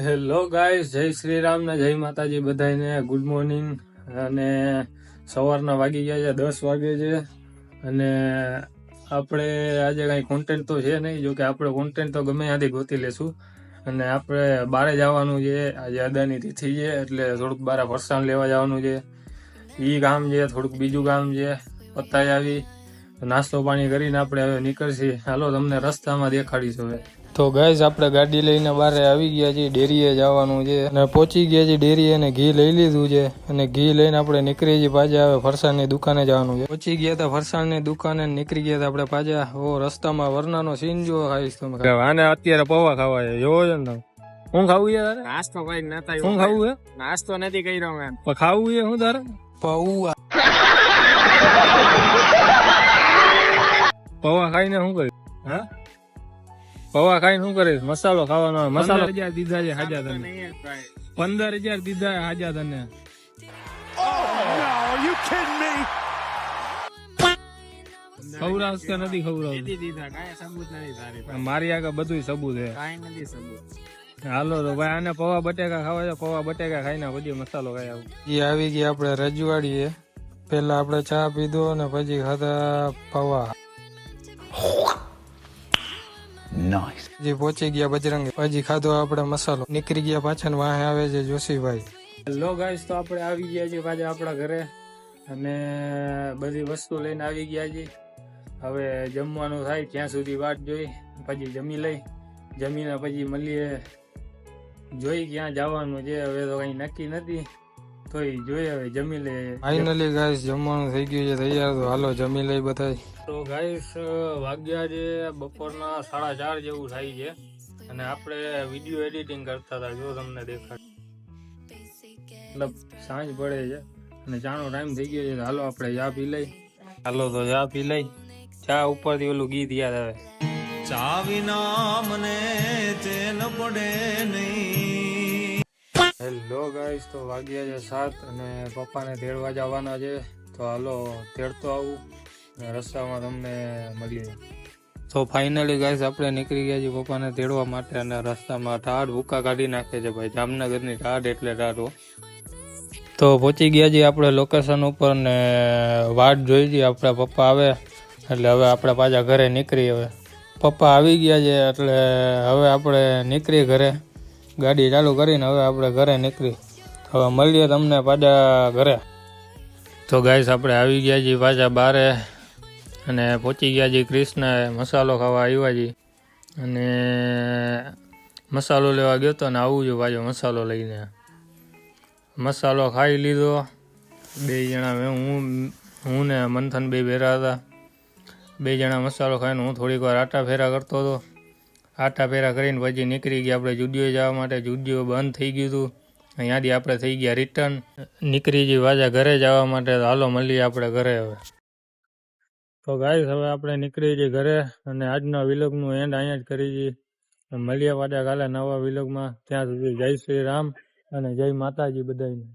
Hello guys જય શ્રી રામ ને જય માતાજી બધાને ગુડ મોર્નિંગ અને સવારના વાગી ગયા છે, દસ વાગે છે. અને આપણે આજે કઈ કોન્ટેન્ટ તો છે નહીં જો કે આપણે કોન્ટેન્ટ તો ગમે ત્યાંથી ગોતી લેશું. અને આપણે બારે જવાનું છે, આજે અદાની તિથિ છે, એટલે થોડુંક બારે ફરસાણ લેવા જવાનું છે. એ કામ છે, થોડુંક બીજું કામ છે પતાઈ આવી. નાસ્તો પાણી કરીને આપણે હવે નીકળશી. હાલો, તમને રસ્તામાં દેખાડીશું હવે. તો ગાઈસ આપણે ગાડી લઈને બારે આવી ગયા છીએ ડેરીએ જવાનું છે. અને પહોંચી ગયા છીએ ડેરીએ અને ઘી લઈ લીધું છે. અને ઘી લઈને આપણે નીકળી છીએ પાછા હવે ફરસાણની દુકાને જવાનું છે. પહોંચી ગયા હતા ફરસાણની દુકાને નીકળી ગયા હતા આપણે પાછા ઓ રસ્તામાં વરનાનો સીન જો ખાઈશ તમે. આને અત્યારે પૌવા ખાવા છે. જોવો છે ને હું ખાવું છે નાસ્તો કઈ નતા હું ખાવું છે? નાસ્તો નથી કર્યો મેં. ખાવું છે શું તારે? પૌવા. પૌવા ખાઈને શું કર્યું? હા? પૌવા ખાઈને શું કરીશ? મસાલો ખાવાનો. મસાલો હજાર દીધા છે હાજા તને. પંદર હજાર દીધા હાજા તને. ખવડાવશ કે નથી મારી આગળ બધું સબૂત છે. હાલો તો ભાઈ આને પૌવા બટેકા ખાવા છે. પૌવા બટેકા ખાઈને પછી મસાલો ખાઈ આવું. એ આવી ગઈ આપણે રજવાડીએ. પેલા આપણે ચા પીધો અને પછી ખાતા પૌવા. જે પહોંચી ગયા બજરંગ. પછી ખાધો આપણે મસાલો. નીકળી ગયા પાછળ વાહે આવે છે જોશીભાઈ. હેલો ગાઈસ તો આપણે આવી ગયા છીએ પાછા આપણા ઘરે. અને બધી વસ્તુ લઈને આવી ગયા છીએ. હવે જમવાનું થાય ત્યાં સુધી વાટ જોઈ પછી જમી લઈ. જમીને પછી મળીએ. જોઈ ક્યાં જવાનું છે હવે તો કઈ નક્કી નથી. તોય જોઈએ હવે જમી લે. ફાઇનલી ગાઈસ જમવાનું થઈ ગયું છે તૈયાર તો. હાલો જમી લઈ બધા તો ગાઈસ વાગ્યા છે બપોરના સાડા ચાર જેવું થાય છે. અને આપણે વીડિયો એડિટિંગ કરતા હતા જો તમને દેખાય. મતલબ સાંજ પડે છે અને ચાનો ટાઈમ થઈ ગયો છે હાલો આપણે ચા પી લઈ. હાલો તો ચા પી લઈ. ચા ઉપરથી ઓલું ગીત યાદ આવે. ચા વિના મને ચેન પડે નહીં. હેલો ગાઈસ તો વાગ્યા છે સાત અને પપ્પાને તેડવા જવાના છે. તો હાલો, તેડતો આવું. રસ્તામાં તમને મળીએ. તો ફાઇનલી ગાઈસ આપણે નીકળી ગયા છીએ પપ્પાને તેડવા માટે અને રસ્તામાં ટાઢ ભૂકા કાઢી નાખે છે ભાઈ. જામનગરની ટાઢ એટલે ટાઢો તો પહોંચી ગયા છીએ આપણે લોકેશન ઉપર ને વાટ જોઈ છીએ આપણા પપ્પા આવે. એટલે હવે આપણે પાછા ઘરે નીકળી હવે. પપ્પા આવી ગયા છે એટલે હવે આપણે નીકળી ઘરે. ગાડી ચાલુ કરીને હવે આપણે ઘરે નીકળી. હવે મળીએ તમને પાછા ઘરે. તો ગાઈસ આપણે આવી ગયા છીએ પાછા બારે અને પહોંચી ગયા છીએ કૃષ્ણ મસાલો ખાવા આવ્યા છીએ. અને મસાલો લેવા ગયો તો ને આવું છું પાછો મસાલો લઈને. મસાલો ખાઈ લીધો. બે જણા હું હું ને મંથન બે ભેરા હતા. બે જણા મસાલો ખાઈને હું થોડીક વાર આટા ફેરા કરતો હતો. આટા ફેરા કરીને પછી નીકળી ગયા. આપણે જુડિયો જવા માટે જુડિયો બંધ થઈ ગયું હતું. અહીંયાથી આપણે થઈ ગયા રિટર્ન નીકળી જઈ વાજા ઘરે જવા માટે. હાલો, મળીએ આપણે ઘરે હવે. તો ગાઈસ હવે આપણે નીકળી જઈએ ઘરે અને આજના વિલોગનું એન્ડ અહીંયા જ કરી જઈએ મળીએ પાછા કાલે નવા વિલોગમાં ત્યાં સુધી જય શ્રી રામ અને જય માતાજી બધાને